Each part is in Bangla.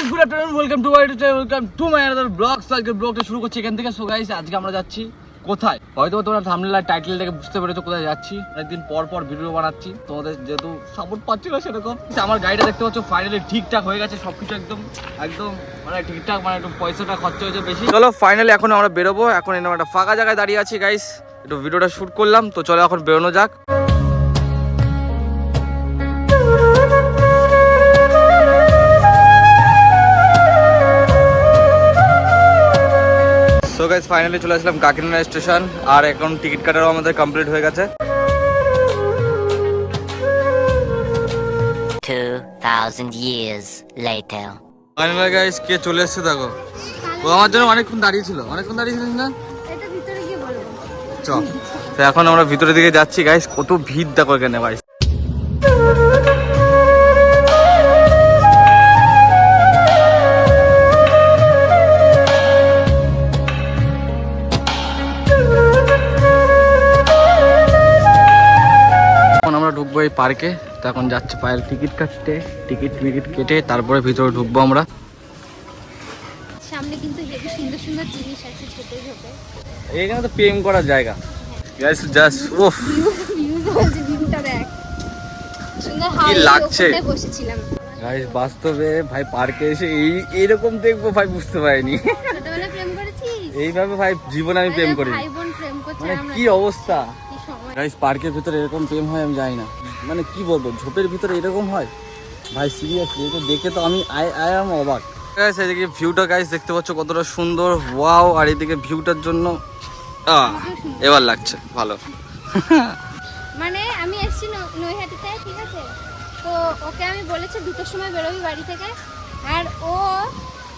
Guys good afternoon welcome to my welcome to my another blog so আজকে ব্লগটা শুরু করছি এখান থেকে। সো গাইস আজকে আমরা যাচ্ছি কোথায়? হয়তো তোমরা থামনেল আর টাইটেল দেখে বুঝতে পেরেছ কোথায় যাচ্ছি। অনেকদিন পর পর ভিডিও বানাচ্ছি। তোমাদের যেহেতু সাপোর্ট পাচ্ছি না সেরকম। আমার গাড়িটা দেখতে পাচ্ছ ফাইনালি ঠিকঠাক হয়ে গেছে। সবকিছু একদম একদম মানে ঠিকঠাক মানে একটু পয়সাটা খরচা হয়েছে বেশি। চলো ফাইনালি এখন আমরা বেরোবো। এখন এরকম একটা ফাঁকা জায়গায় দাঁড়িয়ে আছি গাইস একটু ভিডিওটা শুট করলাম। তো চলো এখন বেরোনো যাক। সো গাইস ফাইনালি চলে আসলাম কাকিনাড়া স্টেশন আর এখন টিকিট কাটারও আমাদের কমপ্লিট হয়ে গেছে। 2,000 years later. ফাইনালি গাইস কে চলে এসেছে দেখো। ও আমার জন্য অনেকক্ষণ দাঁড়িয়ে ছিল। অনেকক্ষণ দাঁড়িয়ে না? এটা ভিতরে গিয়ে বলব চ। তো এখন আমরা ভিতরের দিকে যাচ্ছি গাইস কত ভিড় দেখো এখানে গাইস পার্কে তো এখন যাচ্ছে পায়ের টিকিট কাটতে। টিকিট টিকিট কেটে তারপরে ভিতরে ঢুকবো আমরা। সামনে কিন্তু হেবি সুন্দর সুন্দর জিনিস আছে ছোট ছোট। এখানে তো প্রেম করার জায়গা। গাইস জাস্ট কি লাগছে? গাইস বাস্তবে ভাই পার্কে এসে এই এইরকম দেখব ভাই বুঝতে পারিনি। এইভাবে ভাই জীবনে আমি প্রেম করি মানে কি অবস্থা? গাইস পার্কের ভিতরে এরকম প্রেম হয় আমি জানি না। মানে কি বলব ঝোপের ভিতরে এরকম হয়? ভাই সিরিয়াসলি এটা দেখে তো আমি আই আই এম অবাক। গাইস এদিকে ভিউটা গাইস দেখতে পাচ্ছ কতটা সুন্দর ওয়াও আর এদিকে ভিউটার জন্য এবার লাগছে ভালো। মানে আমি এসেছি ন- নৈহাটিতে ঠিক আছে? তো ওকে আমি বলেছি দুটোর সময় বেরোবি বাড়ি থেকে। আর ও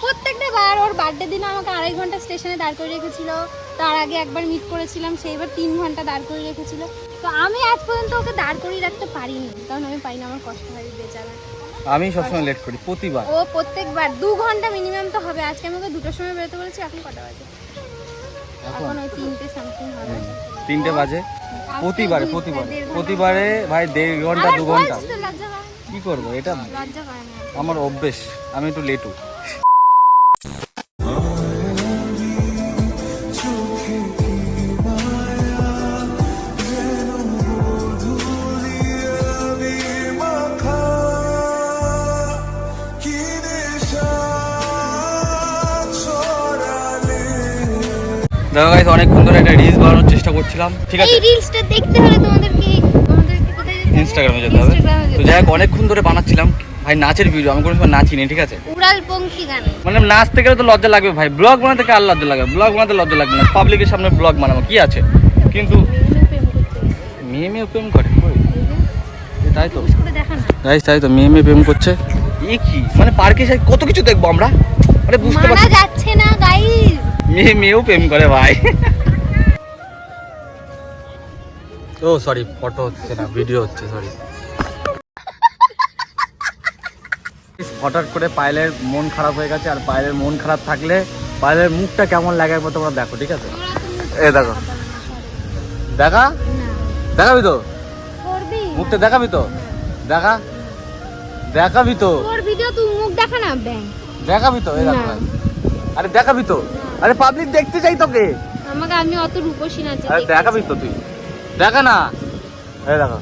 প্রত্যেকটা বার ওর বার্থডে দিন আমাকে আড়াই ঘণ্টা স্টেশনে দাঁড় করে রেখেছিল। তার আগে একবার মিট করেছিলাম সেইবার তিন ঘণ্টা দাঁড় করে রেখেছিল। তো আমি আজ পর্যন্ত ওকে দাঁড় করিয়ে রাখতে পারিনি কারণ আমি পাই না আমার কষ্ট হয় বেচারা আমি সবসময় লেট করি প্রতিবার। ও প্রত্যেকবার দু ঘণ্টা মিনিমাম তো হবে আজকে আমাকে দুটোর সময় বেরোতে বলেছি এখন কটা বাজে? এখন? ওই তিনটে সামথিং হবে। তিনটে বাজে? প্রতিবারে প্রতিবারে। প্রতিবারে ভাই দেড় ঘণ্টা দু ঘণ্টা? কি করব এটা আমার অভ্যেস আমি একটু লেটু দেখো গাইস অনেকক্ষণ ধরে একটা রিলস বানানোর চেষ্টা করছিলাম। ঠিক আছে? এই রিলসটা দেখতে হলে তোমাদেরকে? ইনস্টাগ্রামে যেতে হবে? তো যাই হোক অনেকক্ষণ ধরে বানাচ্ছিলাম। ভাই নাচের ভিডিও আমি কোনো সময় নাচিনি ঠিক আছে? উড়াল পঙ্খী গান। মানে নাচতে গেলে তো লজ্জা লাগবে ভাই। ব্লগ বানাতে কার লজ্জা লাগবে ব্লগ বানাতে লজ্জা লাগবে না। পাবলিকের সামনে ব্লগ বানাবো কি আছে? কিন্তু। মেয়ে মেয়ে প্রেম করে। কই? তাই তো। না? গাইস তাই তো মেয়ে মেয়ে প্রেম করছে। এ কি? মানে পার্কে কত কিছু দেখব আমরা? আরে বুঝতে মানা পারছি যাচ্ছে না গাইস মেয়ে মেয়েও প্রেম করে ভাই। ও সরি ফটো হচ্ছে না ভিডিও হচ্ছে সরি হঠাৎ করে পায়েলের মন খারাপ হয়ে গেছে আর পায়েলের মন খারাপ থাকলে পায়েলের মুখটা কেমন লাগে একবার তোমরা দেখো ঠিক আছে? এ দেখো। দেখা? দেখাবি তো? মুখটা দেখাবি তো? দেখা? দেখাবি তো? ভিডিও তুই মুখ দেখা না দেখাবি তো? এই দেখো না। আরে দেখাবি তো? আরে পাবলিক দেখতে চাই তোকে। আমাকে আমি অত রূপসী না আরে দেখাবি তো তুই। দেখা না। এই দেখো।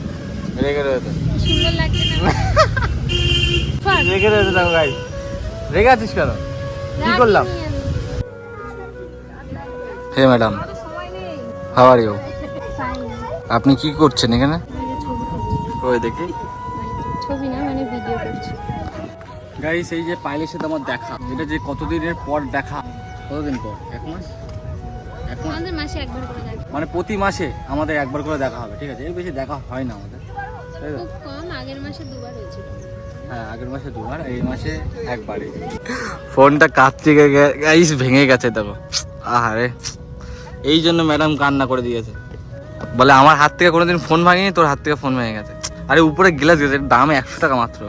রেগে রয়েছে। সুন্দর লাগছে না? রেগে রয়েছে দেখো গাই রেগে আছিস কেন? কি করলাম? হে ম্যাডাম সময় নেই হাউ আর ইউ. আপনি কি করছেন এখানে। ওই দেখি? ছবি না মানে ভিডিও করছি। গাইস এই যে পাইলের সাথে আমার দেখা এটা যে কতদিনের পর দেখা। কতদিন পর? এক মাস? এক মাস? আমাদের মাসে একবার করে দেখা। মানে প্রতি মাসে আমাদের একবার করে দেখা হবে ঠিক আছে? এর বেশি দেখা হয় না আমাদের তাই তো? খুব কম আগের মাসে দুবার হয়েছিল। হ্যাঁ আগের মাসে দুবার এই মাসে একবারই। ফোনটা গাইস ভেঙে গেছে দেখো। আহারে। এই জন্য ম্যাডাম কান্না করে দিয়েছে। বলে আমার হাত থেকে কোনোদিন ফোন ভাঙেনি তোর হাত থেকে ফোন ভেঙে গেছে। আরে উপরে গ্লাস গেছে দাম একশো টাকা মাত্র।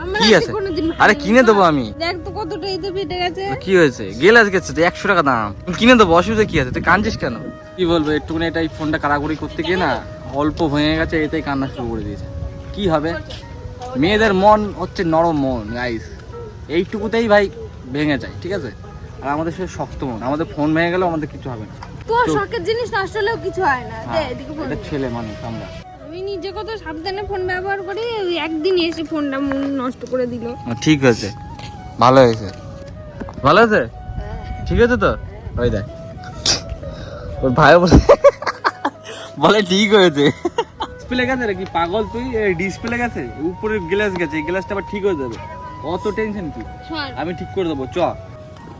কি আছে? আরে কিনে দেবো আমি। দেখ তো কতটা এই তো ফেটে গেছে। কি হয়েছে? গ্লাস গেছে তো একশো টাকা দাম। কিনে দেবো অসুবিধা কি আছে? তুই কাঁদছিস কেন? কি বলব একটুখানি এটা এই ফোনটা কারাকুরি করতে গিয়ে না অল্প ভেঙে গেছে এতেই কান্না শুরু করে দিয়েছে। কি হবে? মেয়েদের মন হচ্ছে নরম মন গাইস এইটুকুতেই ভাই ভেঙে যায় ঠিক আছে? আর আমাদের সে শক্ত মন। আমাদের ফোন ভেঙে গেলেও আমাদের কিছু হবে না। তোর তো- শখের জিনিস নষ্ট হলেও কিছু হয় না। দে হ্যাঁ, এদিকে ফোন এটা ছেলে মানুষ আমরা। আমি নিজে কত সাবধানে ফোন ব্যবহার করি ওই একদিন এসে ফোনটা মন নষ্ট করে দিল। ঠিক হয়েছে ভালো হয়েছে। ভালো হয়েছে ঠিক আছে তো? ওই দেখ। ওর ভাই বলে বলে ঠিক হয়েছে। ডিসপ্লে গেছে নাকি? পাগল তুই? ডিসপ্লে গেছে? উপরে গ্লাস গেছে। এই গ্লাসটা আবার ঠিক হয়ে যাবে। অত টেনশন কি আমি ঠিক করে দেবো। চ।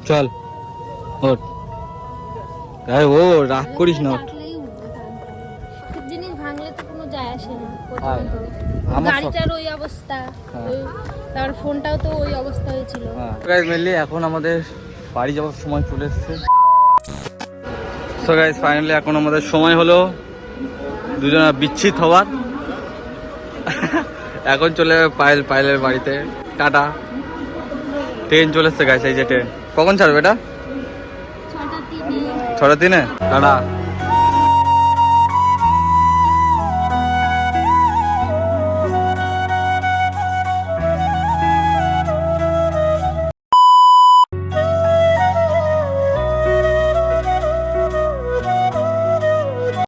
চল। আরে ও রাগ করিস না ওঠ। গাড়িটার ওই অবস্থা। হ্যাঁ। ওই- তার ফোনটাও তো ওই অবস্থা হয়েছিল। মেনলি এখন আমাদের বাড়ি যাওয়ার সময় চলে এসেছে। সো গাইজ ফাইনালি এখন আমাদের সময় হলো। দুজনা বিচ্ছিত হওয়ার। এখন চলে যাবে পায়েল পায়েলের বাড়িতে। টাটা। ট্রেন চলে এসছে গাইজ এই যে ট্রেন। কখন ছাড়বে এটা? ছটা তিনে? টাটা।